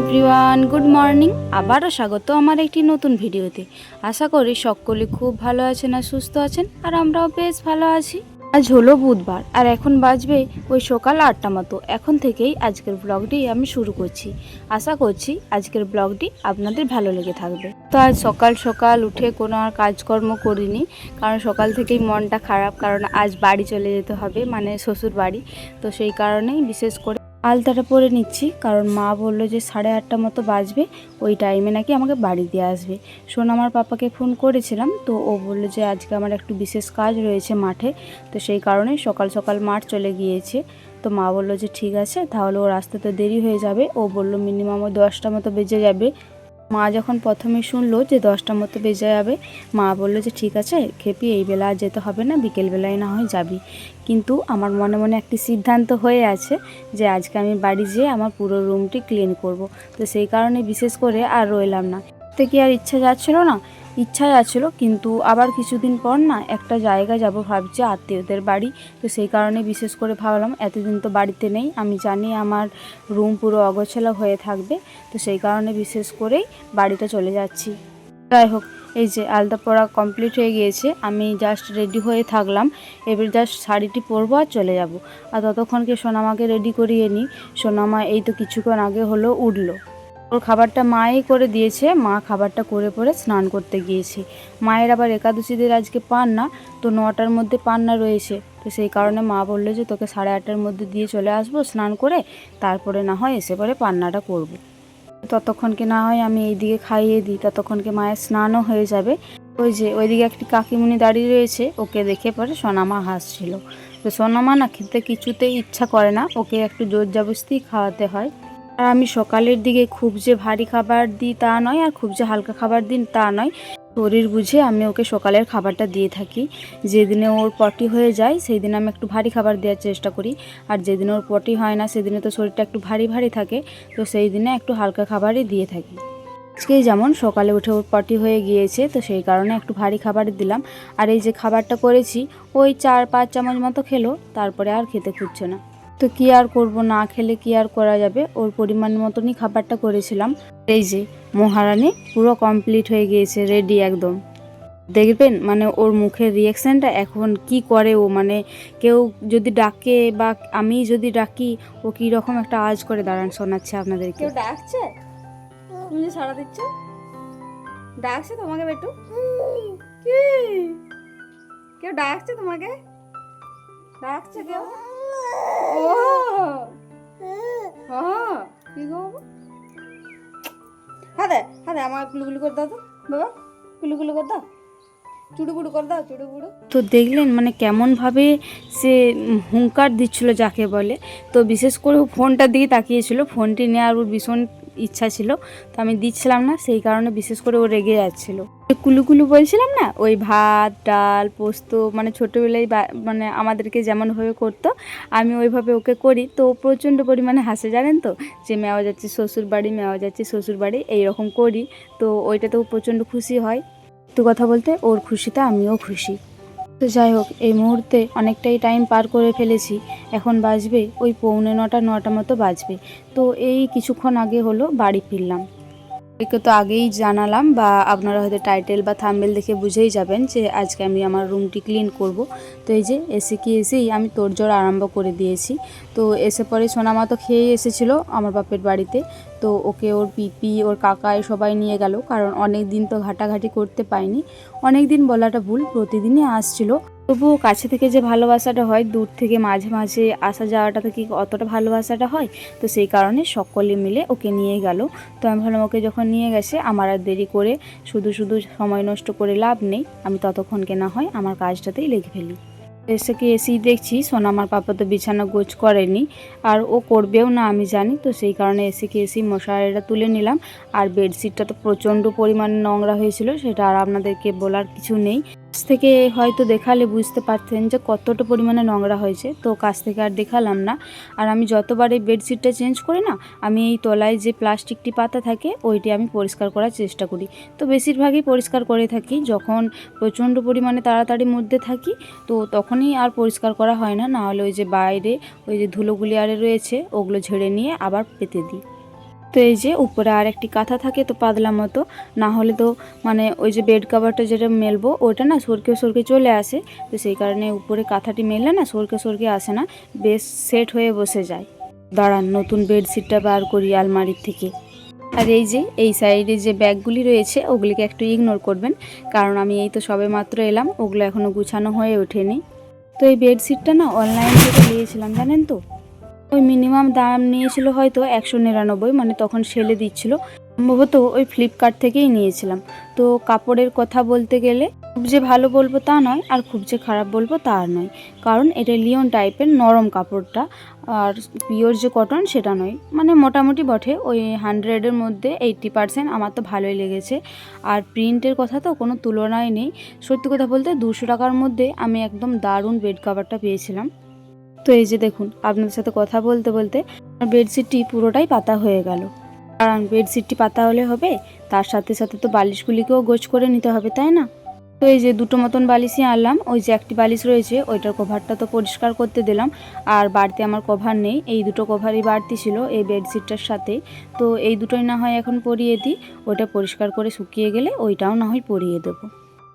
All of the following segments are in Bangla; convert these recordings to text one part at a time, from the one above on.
Everyone, good morning. আবারও স্বাগত আমার একটি নতুন ভিডিওতে। আশা করি সকলে খুব ভালো আছেন আর সুস্থ আছেন, আর আমরাও বেশ ভালো আছি। আজ হলো বুধবার, আর এখন বাজবে ওই সকাল আটটা মতো। এখন থেকেই আজকের ব্লগটি আমি শুরু করছি। আশা করছি আজকের ব্লগটি আপনাদের ভালো লেগে থাকবে। তো আজ সকাল সকাল উঠে কোনো আর কাজকর্ম করিনি, কারণ সকাল থেকেই মনটা খারাপ, কারণ আজ বাড়ি চলে যেতে হবে মানে শ্বশুর বাড়ি তো সেই কারণেই বিশেষ করে আলতাটা পরে নিচ্ছি, কারণ মা বলল যে সাড়ে আটটা মতো বাজবে, ওই টাইমে নাকি আমাকে বাড়ি দিয়ে আসবে। শোন আমার পাপাকে ফোন করেছিলাম, তো ও বলল যে আজকে আমার একটু বিশেষ কাজ রয়েছে মাঠে, তো সেই কারণে সকাল সকাল মাঠ চলে গিয়েছে। তো মা বলল যে ঠিক আছে, তাহলে ওর আসতে তো দেরি হয়ে যাবে, ও বলল মিনিমাম ওই দশটা মতো বেজে যাবে মা যখন প্রথমে শুনলো যে দশটার মতো বেজে যাবে, মা বলল যে ঠিক আছে, খেপি, এই বেলা আর যেতে হবে না বিকেলবেলায় না হয় যাবি। কিন্তু আমার মনে মনে একটি সিদ্ধান্ত হয়ে আছে যে আজকে আমি বাড়ি যেয়ে আমার পুরো রুমটি ক্লিন করব। তো সেই কারণে বিশেষ করে আর রইলাম না। তো কি আর ইচ্ছা যাচ্ছিল না? ইচ্ছা যাচ্ছিল কিন্তু আবার কিছুদিন পর না একটা জায়গা যাব ভাবছি, আত্মীয়দের বাড়ি। তো সেই কারণে বিশেষ করে ভাবলাম, এতদিন তো বাড়িতে নেই। আমি জানি আমার রুম পুরো অগোছালো হয়ে থাকবে, তো সেই কারণে বিশেষ করেই বাড়িটা চলে যাচ্ছি। যাই হোক, এই যে আলতা পরা কমপ্লিট হয়ে গিয়েছে, আমি জাস্ট রেডি হয়ে থাকলাম। এবার জাস্ট শাড়িটি পরবো আর চলে যাব। আর ততক্ষণকে সোনামাকে রেডি করিয়ে নিই। সোনামা এই তো কিছুক্ষণ আগে হলো, উঠল। ওর খাবারটা মাই করে দিয়েছে। মা খাবারটা করে পরে স্নান করতে গিয়েছে। মায়ের আবার একাদশীদের আজকে পান না তো নটার মধ্যে পান্না রয়েছে। তো সেই কারণে মা বলল যে, তোকে সাড়ে আটটার মধ্যে দিয়ে চলে আসব স্নান করে, তারপরে না হয় এসে পরে পান্নাটা করব। ততক্ষণকে না হয় আমি এইদিকে খাইয়ে দিই ততক্ষণকে মায়ের স্নানও হয়ে যাবে। ওই যে, ওইদিকে একটি কাকিমুনি দাঁড়িয়ে রয়েছে, ওকে দেখে পরে সোনামা হাসছিল। তো সোনামা না খেতে কিছুতেই ইচ্ছা করে না, ওকে একটু জোর জবস্তি খাওয়াতে হয়। আর আমি সকালের দিকে খুব যে ভারী খাবার দিই তা নয় আর খুব যে হালকা খাবার দিই তা নয়। শরীর বুঝে আমি ওকে সকালের খাবারটা দিয়ে থাকি। যেদিনে ওর পটি হয়ে যায় সেই দিন আমি একটু ভারী খাবার দেওয়ার চেষ্টা করি। আর যেদিন ওর পটি হয় না, সেদিনে তো শরীরটা একটু ভারী ভারী থাকে। তো সেই দিনে একটু হালকা খাবারই দিয়ে থাকি। আজকেই যেমন সকালে উঠে ওর পটি হয়ে গিয়েছে, তো সেই কারণে একটু ভারী খাবার দিলাম। আর এই যে খাবারটা করেছি, ওই চার পাঁচ চামচ মতো খেলো, তারপরে আর খেতে খুঁজছে না। তো কি আর করব, না খেলে কি আর করা যাবে? ওর পরিমাণ মতনই খাবারটা করেছিলাম। এই যে, মহারানী পুরো কমপ্লিট হয়ে গিয়েছে রেডি একদম। দেখবেন মানে ওর মুখের রিয়াকশানটা এখন কি করে ও মানে কেউ যদি ডাকে বা আমি যদি ডাকি, ও কী রকম একটা আওয়াজ করে দাঁড়ান শোনাচ্ছে আপনাদেরকে। কেউ ডাকছে? তুমি যে সাড়া দিচ্ছ? ডাকছে তোমাকে বেটু? কি? কেউ ডাকছে তোমাকে? ডাকছে কেউ? হ্যাঁ হ্যাঁ আমার তো, বাবা দাও। করে দাও তো দেখলেন মানে কেমনভাবে সে হুঙ্কার দিচ্ছিল যাকে বলে। তো বিশেষ করে ফোনটার দিকে তাকিয়েছিল, ফোনটি নেওয়ার ওর ভীষণ ইচ্ছা ছিল, তো আমি দিচ্ছিলাম না, সেই কারণে বিশেষ করে ও রেগে যাচ্ছিল। কুলুকুলু বলছিলাম না, ওই ভাত, ডাল, পোস্ত মানে ছোটোবেলায় মানে আমাদেরকে যেমনভাবে করতো, আমি ওইভাবে ওকে করি। তো প্রচণ্ড পরিমাণে হাসে, জানেন তো? যে মেওয়া যাচ্ছে শ্বশুর বাড়ি মেওয়া যাচ্ছে শ্বশুর বাড়ি এইরকম করি। তো ওইটাতেও প্রচণ্ড খুশি হয়। তো কথা বলতে, ওর খুশিতে আমিও খুশি। তো যাই হোক, এই মুহূর্তে অনেকটাই টাইম পার করে ফেলেছি। এখন বাজবে ওই পৌনে নটা নটা মতো বাজবে। তো এই কিছুক্ষণ আগে হলো বাড়ি ফিরলাম। একে তো আগেই জানালাম বা আপনারা হয়তো টাইটেল বা থাম্বেল দেখে বুঝেই যাবেন যে আজকে আমি আমার রুমটি ক্লিন করব। তো এই যে এসে কি এসেই আমি তোড়জোড় আরম্ভ করে দিয়েছি। তো এসে পরে সোনামা তো খেয়েই এসেছিল আমার বাপের বাড়িতে। তো ওকে ওর পিপি, ওর কাকা সবাই নিয়ে গেল। কারণ অনেক দিন তো ঘাটাঘাটি করতে পাইনি অনেক দিন বলাটা ভুল, প্রতিদিনই আসছিল। তবুও কাছে থেকে যে ভালোবাসাটা হয়, দূর থেকে মাঝে মাঝে আসা যাওয়াটা থেকে অতটা ভালোবাসাটা হয়? তো সেই কারণে সকলে মিলে ওকে নিয়ে গেল। তো আমি ভাবলাম, ওকে যখন নিয়ে গেছে, আমার আর দেরি করে শুধু শুধু সময় নষ্ট করে লাভ নেই। আমি ততক্ষণকে না হয়, আমার কাজটাতেই লেগে ফেলি। এসে কি এসেই দেখছি, সোনা আমার পাপা তো বিছানা গোছ করেনি। আর ও করবেও না, আমি জানি। তো সেই কারণে এসে কি এসেই মশারিটা তুলে নিলাম। আর বেডশিটটা তো প্রচণ্ড পরিমাণে নোংরা হয়েছিল, সেটা আর আপনাদেরকে বলার কিছু নেই। কাছ থেকে হয়তো দেখালে বুঝতে পারতেন যে কতটা পরিমাণে নোংরা হয়েছে। তো কাছ থেকে আর দেখালাম না। আর আমি যতবার এই বেডশিটটা চেঞ্জ করি না, আমি এই তলায় যে প্লাস্টিকটি পাতা থাকে, ওইটি আমি পরিষ্কার করার চেষ্টা করি। তো বেশিরভাগই পরিষ্কার করে থাকি। যখন প্রচণ্ড পরিমাণে তাড়াতাড়ি মধ্যে থাকি, তো তখনই আর পরিষ্কার করা হয় না। নাহলে ওই যে বাইরে ওই যে ধুলোগুলি আরে রয়েছে, ওগুলো ঝেড়ে নিয়ে আবার পেতে দিই। তো এই যে উপরে আর একটি কাঁথা থাকে তো পাতলা মতো, না হলে তো মানে ওই যে বেড কাভারটা যেটা মেলবো ওটা না সরকে সরকে চলে আসে, তো সেই কারণে উপরে কাঁথাটি মেললে না সরকে সরকে আসে না, বেশ সেট হয়ে বসে যায়। দাঁড়ান, নতুন বেডশিটটা বার করি আলমারির থেকে। আর এই যে, এই সাইডে যে ব্যাগগুলি রয়েছে, ওগুলিকে একটু ইগনোর করবেন, কারণ আমি এই তো সবে মাত্র এলাম, ওগুলো এখনও গুছানো হয়ে ওঠেনি। তো এই বেডশিটটা না অনলাইন থেকে নিয়েছিলাম, জানেন তো? ওই মিনিমাম দাম নিয়েছিল হয়তো একশো নিরানব্বই মানে তখন সেলে দিচ্ছিল। সম্ভবত ওই ফ্লিপকার্ট থেকেই নিয়েছিলাম। তো কাপড়ের কথা বলতে গেলে খুব যে ভালো বলব তা নয়, আর খুব যে খারাপ বলব তা নয়। কারণ এটা লিওন টাইপের নরম কাপড়টা, আর পিওর যে কটন সেটা নয়। মানে মোটামুটি বটে, ওই হান্ড্রেডের মধ্যে এইট্টি পার্সেন্ট আমার তো ভালোই লেগেছে। আর প্রিন্টের কথা তো কোনো তুলনায় নেই। সত্যি কথা বলতে দুশো টাকার মধ্যে আমি একদম দারুণ বেড কাভারটা পেয়েছিলাম। তো এই যে দেখুন, আপনাদের সাথে কথা বলতে বলতে বেডশিটটি পুরোটাই পাতা হয়ে গেল। কারণ বেডশিটটি পাতা হলে হবে, তার সাথে সাথে তো বালিশগুলিকেও গোছ করে নিতে হবে, তাই না? তো এই যে দুটো মতন বালিশই আনলাম, ওই যে একটি বালিশ রয়েছে, ওইটার কভারটা তো পরিষ্কার করতে দিলাম, আর বাড়তি আমার কভার নেই, এই দুটো কভারই বাড়তি ছিল এই বেডশিটটার সাথে। তো এই দুটোই না হয় এখন পরিয়ে দিই, ওইটা পরিষ্কার করে শুকিয়ে গেলে ওইটাও না হয় পরিয়ে দেবো।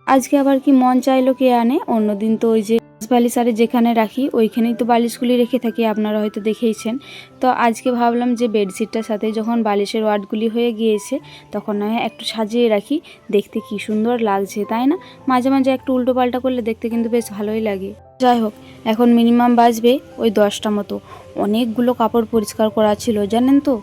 আজকে আবার কি মন চাইলো কে আনে? অন্যদিন তো ওই যে বালিশ আরে যেখানে রাখি, ওইখানেই তো বালিশগুলি রেখে থাকি, আপনারা হয়তো দেখেইছেন। তো আজকে ভাবলাম যে বেডশিটটার সাথে যখন বালিশের ওয়ার্ডগুলি হয়ে গিয়েছে, তখন না একটু সাজিয়ে রাখি, দেখতে কি সুন্দর লাগছে, তাই না? মাঝে মাঝে একটু উল্টো পাল্টা করলে দেখতে কিন্তু বেশ ভালোই লাগে। যাই হোক, এখন মিনিমাম বাজবে ওই দশটা মতো। অনেকগুলো কাপড় পরিষ্কার করা ছিল, জানেন তো?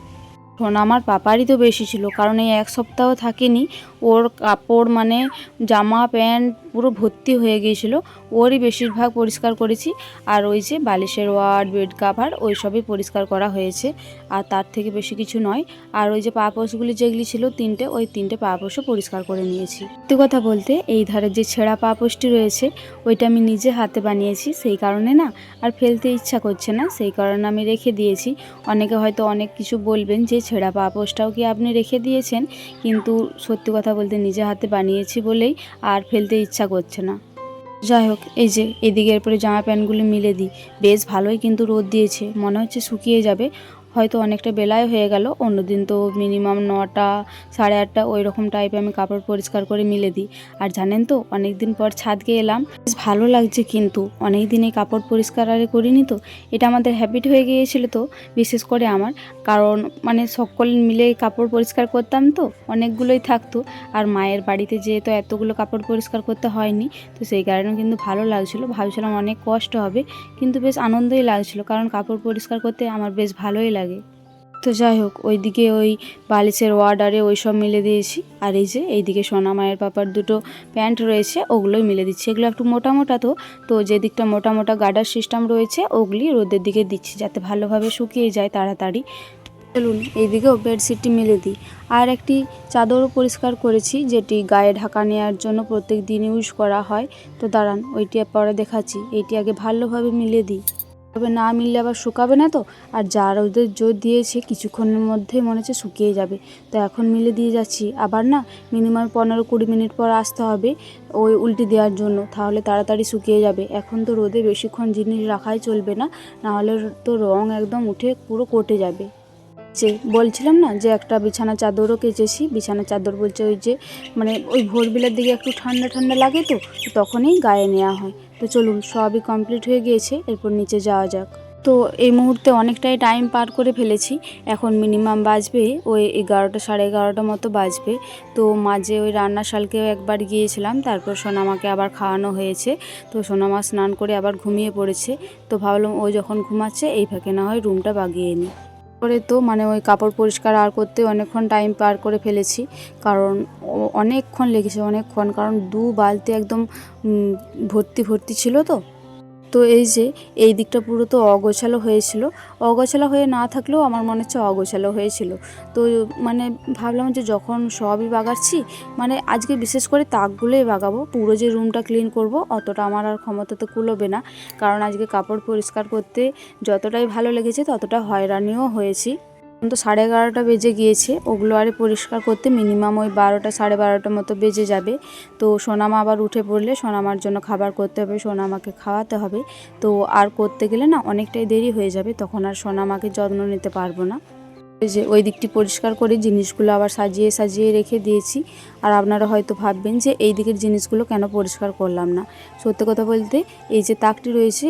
শোন, আমার পাপারই তো বেশি ছিল, কারণ এই এক সপ্তাহ থাকেনি ওর কাপড় মানে জামা, প্যান্ট পুরো ভর্তি হয়ে গিয়েছিল। ওরই বেশিরভাগ পরিষ্কার করেছি। আর ওই যে বালিশের ওয়ার্ড, বেড কাভার, ওই সবই পরিষ্কার করা হয়েছে। আর তার থেকে বেশি কিছু নয়। আর ওই যে পাপোশগুলি যেগুলি ছিল তিনটে, ওই তিনটে পাপোশও পরিষ্কার করে নিয়েছি। সত্যি কথা বলতে, এই ধারে যে ছেঁড়া পাপোশটি রয়েছে, ওইটা আমি নিজে হাতে বানিয়েছি। সেই কারণে না, আর ফেলতে ইচ্ছা করছে না। সেই কারণে আমি রেখে দিয়েছি। অনেকে হয়তো অনেক কিছু বলবেন যে, ছেঁড়া পাপোশটাও কি আপনি রেখে দিয়েছেন? কিন্তু সত্যি কথা বলতে নিজে হাতে বানিয়েছি বলেই আর ফেলতে ইচ্ছা করছে না। যাই হোক, এই যে, এদিকে এরপরে জামা প্যান্টগুলি মিলে দিই। বেশ ভালোই কিন্তু রোদ দিয়েছে। মনে হচ্ছে শুকিয়ে যাবে। হয়তো অনেকটা বেলায় হয়ে গেল। অন্যদিন তো মিনিমাম নটা, সাড়ে আটটা ওই রকম টাইপে আমি কাপড় পরিষ্কার করে মিলে দিই। আর জানেন তো অনেক দিন পর ছাদকে এলাম। বেশ ভালো লাগছে কিন্তু অনেক দিন এই কাপড় পরিষ্কার আরে করিনি তো। এটা আমাদের হ্যাবিট হয়ে গিয়েছিল তো, বিশেষ করে আমার। কারণ মানে সকল মিলে কাপড় পরিষ্কার করতাম তো, অনেকগুলোই থাকতো। আর মায়ের বাড়িতে যেহেতু এতগুলো কাপড় পরিষ্কার করতে হয়নি, তো সেই কারণে কিন্তু ভালো লাগছিল। ভাবছিলাম অনেক কষ্ট হবে, কিন্তু বেশ আনন্দই লাগছিল। কারণ কাপড় পরিষ্কার করতে আমার বেশ ভালোই লাগে তো যাই হোক, ওইদিকে ওই বালিশের ওয়ার্ডারে ওই সব মিলে দিয়েছি। আর এই যে, এইদিকে সোনা মায়ের পাপার দুটো প্যান্ট রয়েছে, ওগুলোই মিলে দিচ্ছি। এগুলো একটু মোটা মোটা তো তো যেদিকটা মোটা মোটা গার্ডার সিস্টেম রয়েছে, ওগুলি রোদের দিকে দিচ্ছি যাতে ভালোভাবে শুকিয়ে যায় তাড়াতাড়ি। চলুন, এইদিকেও বেডশিটটি মিলে দিই। আর একটি চাদরও পরিষ্কার করেছি, যেটি গায়ে ঢাকা নেওয়ার জন্য প্রত্যেক দিন ইউজ করা হয়। তো দাঁড়ান, ওইটি পরে দেখাচ্ছি। এইটি আগে ভালোভাবে মিলে দিই। তবে না মিললে আবার শুকাবে না তো? আর যা রোদের জোর দিয়েছে, কিছুক্ষণের মধ্যেই মনে হচ্ছে শুকিয়ে যাবে। তো এখন মিলে দিয়ে যাচ্ছি। আবার না, মিনিমাম পনেরো কুড়ি মিনিট পর আসতে হবে ওই উল্টে দেওয়ার জন্য। তাহলে তাড়াতাড়ি শুকিয়ে যাবে। এখন তো রোদে বেশিক্ষণ জিনিস রাখাই চলবে না। নাহলে তো রং একদম উঠে পুরো কটে যাবে। যে বলছিলাম না যে একটা বিছানা চাদরও কেচেছি। বিছানা চাদর বলছে ওই যে মানে ওই ভোরবেলার দিকে একটু ঠান্ডা ঠান্ডা লাগে তো তো তখনই গায়ে নেওয়া হয়। তো চলুন, সবই কমপ্লিট হয়ে গিয়েছে, এরপর নিচে যাওয়া যাক। তো এই মুহূর্তে অনেকটাই টাইম পার করে ফেলেছি, এখন মিনিমাম বাজবে ওই এগারোটা, সাড়ে এগারোটা মতো বাজবে। তো মাঝে ওই রান্নাশালকেও একবার গিয়েছিলাম, তারপর সোনামাকে আবার খাওয়ানো হয়েছে। তো সোনামা স্নান করে আবার ঘুমিয়ে পড়েছে, তো ভাবলাম ও যখন ঘুমাচ্ছে, এই ফাঁকে না হয় রুমটা বাগিয়ে নিই করে তো মানে ওই কাপড় পরিষ্কার আর করতে অনেকক্ষণ টাইম পার করে ফেলেছি। কারণ অনেকক্ষণ লেগেছে, অনেকক্ষণ। কারণ দু বালতি একদম ভর্তি ভর্তি ছিল তো। তো এই যে, এই দিকটা পুরো তো অগোছালো হয়েছিল। অগোছালো হয়ে না থাকলেও আমার মনে হচ্ছে অগোছালো হয়েছিল। তো মানে ভাবলাম যে যখন সবই বাগাচ্ছি মানে আজকে বিশেষ করে তাকগুলোই বাগাবো। পুরো যে রুমটা ক্লিন করব, অতটা আমার আর ক্ষমতা তো কুলোবে না। কারণ আজকে কাপড় পরিষ্কার করতে যতটাই ভালো লেগেছে ততটা হয়রানিও হয়েছি। তো সাড়ে এগারোটা বেজে গিয়েছে, ওগুলো আরে পরিষ্কার করতে মিনিমাম ওই বারোটা, সাড়ে বারোটার মতো বেজে যাবে। তো সোনামা আবার উঠে পড়লে সোনামার জন্য খাবার করতে হবে, সোনামাকে খাওয়াতে হবে। তো আর করতে গেলে না অনেকটাই দেরি হয়ে যাবে, তখন আর সোনামাকে যত্ন নিতে পারব না। যে ওই দিকটি পরিষ্কার করে জিনিসগুলো আবার সাজিয়ে সাজিয়ে রেখে দিয়েছি। আর আপনারা হয়তো ভাববেন যে এই দিকের জিনিসগুলো কেন পরিষ্কার করলাম না? সত্যি কথা বলতে এই যে তাকটি রয়েছে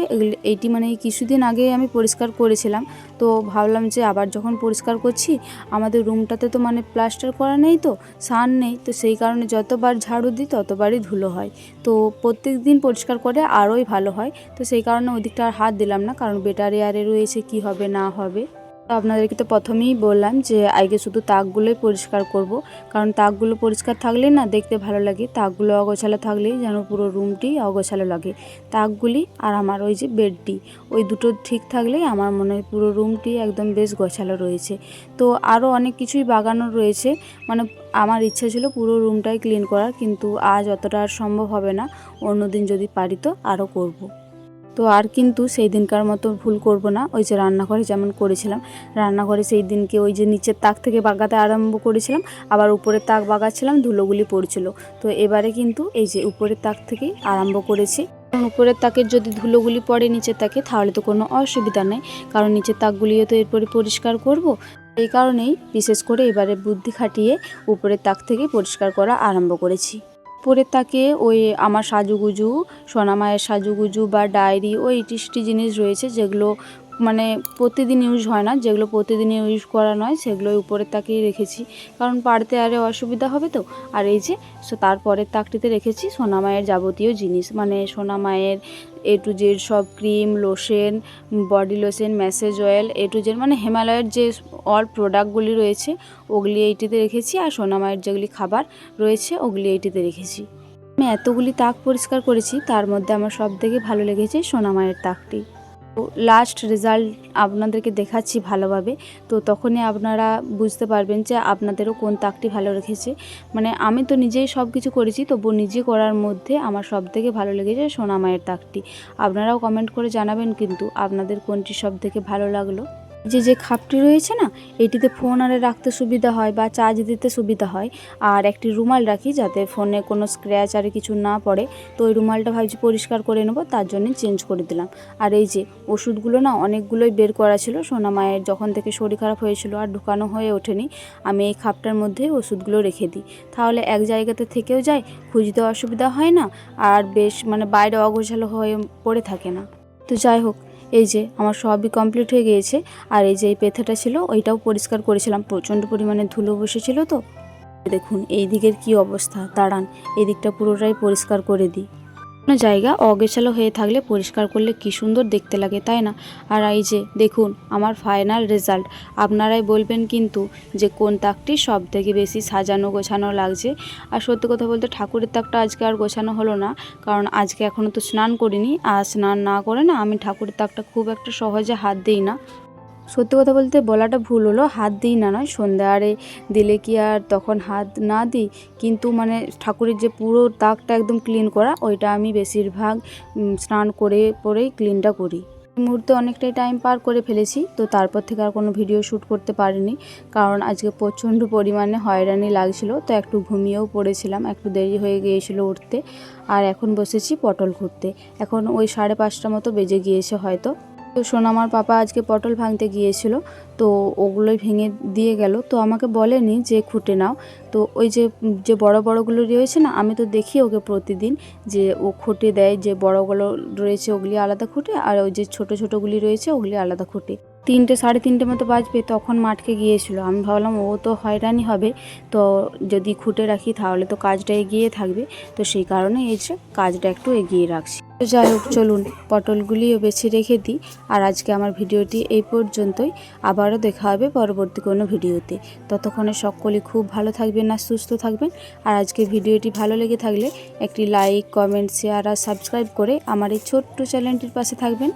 এইটি মানে কিছুদিন আগে আমি পরিষ্কার করেছিলাম। তো ভাবলাম যে আবার যখন পরিষ্কার করছি, আমাদের রুমটাতে তো মানে প্লাস্টার করা নেই তো, সান নেই। তো সেই কারণে যতবার ঝাড়ু দিই, ততবারই ধুলো হয়। তো প্রত্যেক দিন পরিষ্কার করে আরোই ভালো হয়। তো সেই কারণে ওই দিকটা আর হাত দিলাম না, কারণ বেটার এয়ারে রয়েছে, কি হবে, না হবে। তো আপনাদেরকে তো প্রথমেই বললাম যে আগে শুধু তাকগুলোই পরিষ্কার করব। কারণ তাকগুলো পরিষ্কার থাকলেই না দেখতে ভালো লাগে, তাকগুলো অগোছালো থাকলেই যেন পুরো রুমটি অগোছালো লাগে। তাকগুলি আর আমার ওই যে বেডটি, ওই দুটো ঠিক থাকলেই আমার মনে হয় পুরো রুমটি একদম বেশ গোছালো রয়েছে। তো আরও অনেক কিছুই বাগানো রয়েছে মানে আমার ইচ্ছা ছিল পুরো রুমটাই ক্লিন করার কিন্তু আজ অতটা আর সম্ভব হবে না। অন্যদিন যদি পারি তো আরও করব। তো আর কিন্তু সেই দিনকার মতো ভুল করব না। ওই যে রান্নাঘরে যেমন করেছিলাম, রান্নাঘরে সেই দিনকে ওই যে নিচের তাক থেকে বাগাতে আরম্ভ করেছিলাম, আবার উপরের তাক বাগাচ্ছিলাম, ধুলোগুলি পড়ছিল। তো এবারে কিন্তু এই যে উপরের তাক থেকেই আরম্ভ করেছি। উপরের তাকের যদি ধুলোগুলি পড়ে নিচের তাকে, তাহলে তো কোনো অসুবিধা নেই। কারণ নিচের তাকগুলিও তো এরপরে পরিষ্কার করব। এই কারণেই বিশেষ করে এবারে বুদ্ধি খাটিয়ে উপরের তাক থেকে পরিষ্কার করা আরম্ভ করেছি। উপরের তাকে ওই আমার সাজুগুজু সোনামায়ের সাজুগুজু বা ডায়েরি, ওই টিস্টি জিনিস রয়েছে যেগুলো মানে প্রতিদিন ইউজ হয় না, যেগুলো প্রতিদিন ইউজ করা নয় সেগুলো উপরে তাকেই রেখেছি। কারণ পাড়তে আরে অসুবিধা হবে তো। আর এই যে তারপরের তাকটিতে রেখেছি সোনামায়ের যাবতীয় জিনিস মানে সোনামায়ের এ টু জেড সব cream lotion body lotion massage oil A to Z মানে হিমালয়ের যে অল প্রোডাক্টগুলি রয়েছে, ওগুলি এইটিতে রেখেছি আর সোনামায়ের যেগুলি খাবার রয়েছে, ওগুলি এইটিতে রেখেছি। আমি এতগুলি তাক পরিষ্কার করেছি, তার মধ্যে আমার সব থেকে ভালো লেগেছে সোনামায়ের তাকটি। লাস্ট রেজাল্ট আপনাদেরকে দেখাচ্ছি ভালোভাবে। তো তখনই আপনারা বুঝতে পারবেন যে আপনাদেরও কোন তাকটি ভালো রেখেছে। মানে আমি তো নিজেই সব কিছু করেছি তবু নিজে করার মধ্যে আমার সব থেকে ভালো লেগেছে সোনামায়ের তাকটি। আপনারাও কমেন্ট করে জানাবেন কিন্তু আপনাদের কোনটি সব থেকে ভালো লাগল। যে যে খাপটি রয়েছে না, এটিতে ফোন আরে রাখতে সুবিধা হয় বা চার্জ দিতে সুবিধা হয়। আর একটি রুমাল রাখি যাতে ফোনে কোনো স্ক্র্যাচ আর কিছু না পড়ে। তো ওই রুমালটা ভাবছি পরিষ্কার করে নেব, তার জন্য চেঞ্জ করে দিলাম। আর এই যে ওষুধগুলো না, অনেকগুলোই বের করা ছিল। সোনা মায়ের যখন থেকে শরীর খারাপ হয়েছিল আর ঢুকানো হয়ে ওঠেনি, আমি এই খাপটার মধ্যে ওষুধগুলো রেখে দিই। তাহলে এক জায়গাতে থেকেও যায়, খুঁজতে অসুবিধা হয় না, আর বেশ মানে বাইরে অগোছালো হয়ে পড়ে থাকে না। তো যাই হোক এই যে আমার সবই কমপ্লিট হয়ে গিয়েছে, আর এই যে এই পেথাটা ছিল, ওইটাও পরিষ্কার করেছিলাম। প্রচণ্ড পরিমাণে ধুলো বসেছিল তো। দেখুন, এই দিকের কি অবস্থা, দাঁড়ান, এই দিকটা পুরোটাই পরিষ্কার করে দিই। কোনো জায়গা অগেছালো হয়ে থাকলে পরিষ্কার করলে কি সুন্দর দেখতে লাগে, তাই না? আর এই যে, দেখুন, আমার ফাইনাল রেজাল্ট আপনারাই বলবেন কিন্তু যে, কোন তাকটি সব থেকে বেশি সাজানো গোছানো লাগছে। আর সত্যি কথা বলতে ঠাকুরের তাকটা আজকে আর গোছানো হলো না, কারণ আজকে এখনও তো স্নান করিনি। আর স্নান না করে না আমি ঠাকুরের তাকটা খুব একটা সহজে হাত দিই না। সত্যি কথা বলতে বলাটা ভুল হলো, হাত দিই না নয়, সন্ধ্যা আরে দিলে কি আর তখন হাত না দিই, কিন্তু মানে ঠাকুরের যে পুরো দাগটা একদম ক্লিন করা, ওইটা আমি বেশিরভাগ স্নান করে পরেই ক্লিনটা করি। মুহূর্তে অনেকটাই টাইম পার করে ফেলেছি, তো তারপর থেকে আর কোনো ভিডিও শ্যুট করতে পারিনি, কারণ আজকে প্রচণ্ড পরিমাণে হয়রানি লাগছিল, তো একটু ঘুমিয়েও পড়েছিলাম, একটু দেরি হয়ে গিয়েছিল উঠতে, আর এখন বসেছি পটল ঘুরতে এখন ওই সাড়ে পাঁচটা মতো বেজে গিয়েছে হয়তো। তো সোনামার পাপা আজকে পটল ভাঙতে গিয়েছিল, তো ওগুলোই ভেঙে দিয়ে গেল। তো আমাকে বলেনি যে, খুঁটে নাও। তো ওই যে যে বড় বড়গুলো রয়েছে না, আমি তো দেখি ওকে প্রতিদিন যে ও খুঁটে দেয়, যে বড়গুলো রয়েছে ওগুলি আলাদা খুঁটে, আর ওই যে ছোট ছোটোগুলি রয়েছে ওগুলি আলাদা খুঁটে। তিনটে, সাড়ে তিনটে মতো বাজবে, তখন মাঠকে গিয়েছিল। আমি ভাবলাম, ও তো হয়রানি হবে, তো যদি খুঁটে রাখি তাহলে তো কাজটা এগিয়ে থাকবে। তো সেই কারণে এই যে কাজটা একটু এগিয়ে রাখছি। তো যাই হোক, চলুন পটলগুলিও বেছে রেখে দিই। আর আজকে আমার ভিডিওটি এই পর্যন্তই। আবারও দেখা হবে পরবর্তী কোনো ভিডিওতে। ততক্ষণে সকলে খুব ভালো থাকবেন আর সুস্থ থাকবেন। আর আজকে ভিডিওটি ভালো লেগে থাকলে একটি লাইক, কমেন্ট, শেয়ার আর সাবস্ক্রাইব করে আমার এই ছোট্ট চ্যানেলটির পাশে থাকবেন।